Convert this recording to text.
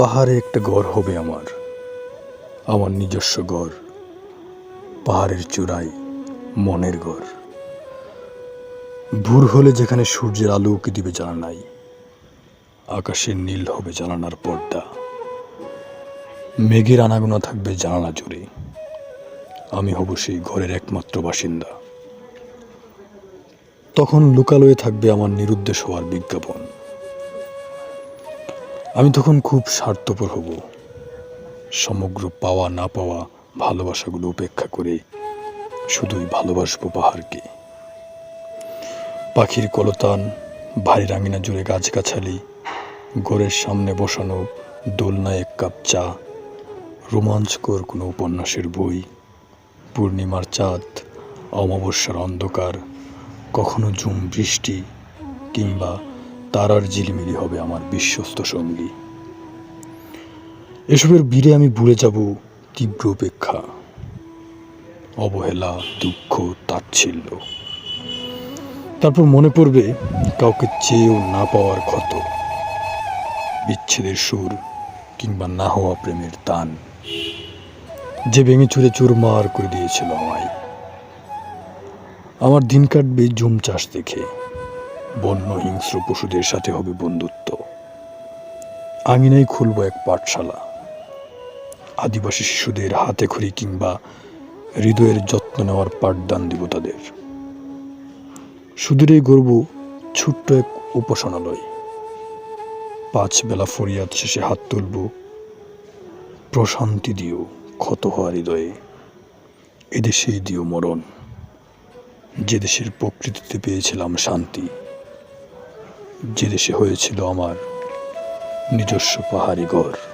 পাহাড়ে একটা ঘর হবে আমার। আমার নিজস্ব ঘর। পাহাড়ের চূড়ায় মনের ঘর। ভোর হলে যেখানে সূর্যের আলো উকি দিবে জানানাই। আকাশের নীল হবে জানানার পর্দা। মেঘের আনাগোনা থাকবে জানালা জুড়ে। আমি হব সেই ঘরের একমাত্র বাসিন্দা। তখন লোকালয়ে থাকবে আমার নিরুদ্দেশ হওয়ার বিজ্ঞাপন। আমি তখন খুব স্বার্থপর হব। সমগ্র পাওয়া না পাওয়া ভালোবাসাগুলো উপেক্ষা করে শুধুই ভালোবাসবো পাহাড়কে। পাখির কলতান, ভারী রাঙিনা জুড়ে গাছগাছালি, ঘরের সামনে বসানো দোলনায় এক কাপ চা, রোমাঞ্চকর কোনো উপন্যাসের বই, পূর্ণিমার চাঁদ, অমাবস্যার অন্ধকার, কখনো ঝুম বৃষ্টি কিংবা তারার ঝিলিমিলি হবে আমার বিশ্বস্ত সঙ্গী। এসবের ভিড়ে আমি ভুলে যাব তীব্র উপেক্ষা অবহেলা, দুঃখ, তাচ্ছিল্য। তারপর মনে পড়বে কাউকে চেয়েও না পাওয়ার ক্ষত। বিচ্ছেদের সুর কিংবা না হওয়া প্রেমের তান। যে ভেঙে চুরে চুরমার করে দিয়েছিল আমায়। আমার দিন কাটবে জুম চাষ দেখে। বন্য হিংস্র পশুদের সাথে হবে বন্ধুত্ব। আঙিনায় খুলব এক পাঠশালা। আদিবাসী শিশুদের হাতে খড়ি কিংবা হৃদয়ের যত্ন নেওয়ার পাঠদান দিব তাদের। সুদূরেই গর্ব ছোট্ট এক উপাসনালয়। পাঁচ বেলা ফরিয়াদ শেষে হাত তুলব। প্রশান্তি দিও ক্ষত হওয়া হৃদয়ে। এদেশেই দিও মরণ। যে দেশের প্রকৃতিতে পেয়েছিলাম শান্তি। যে দেশে হয়েছিল আমার নিজস্ব পাহাড়ি ঘর।